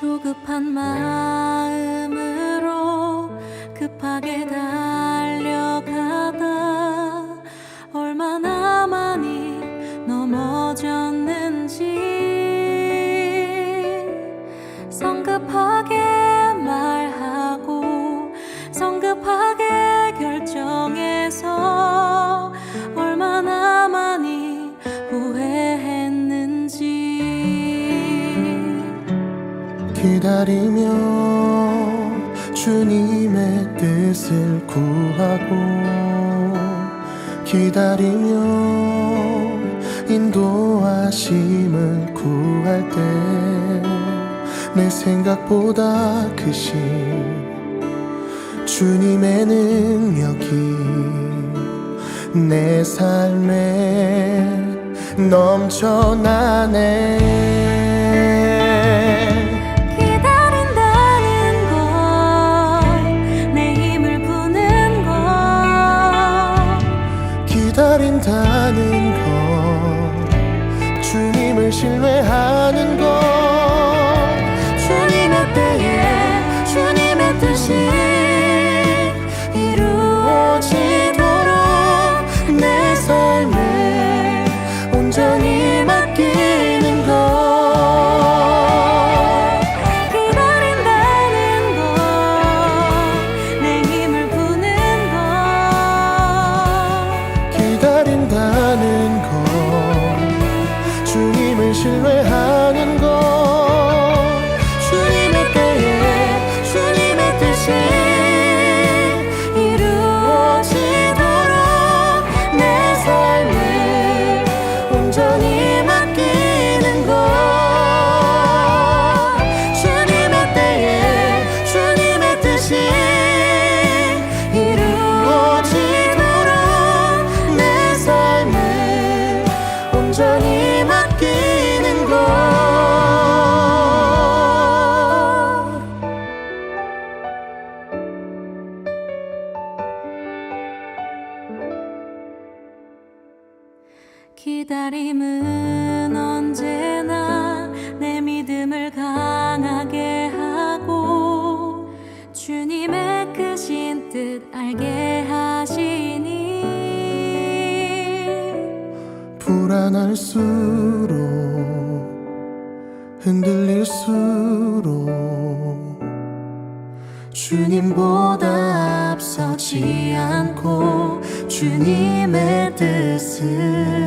급한 마음으로 급하게 달려가다 얼마나 많이 넘어졌는지 성급하 기다리며 주님의 뜻을 구하고 기다리며 인도하심을 구할 때 내 생각보다 크신 주님의 능력이 내 삶에 넘쳐나네 신뢰하는 것 온전히 기다림은 언제나 내 믿음을 강하게 하고 주님의 크신 뜻 알게 하시니 불안할수록 흔들릴수록 주님보다 앞서지 않고 주님의 뜻을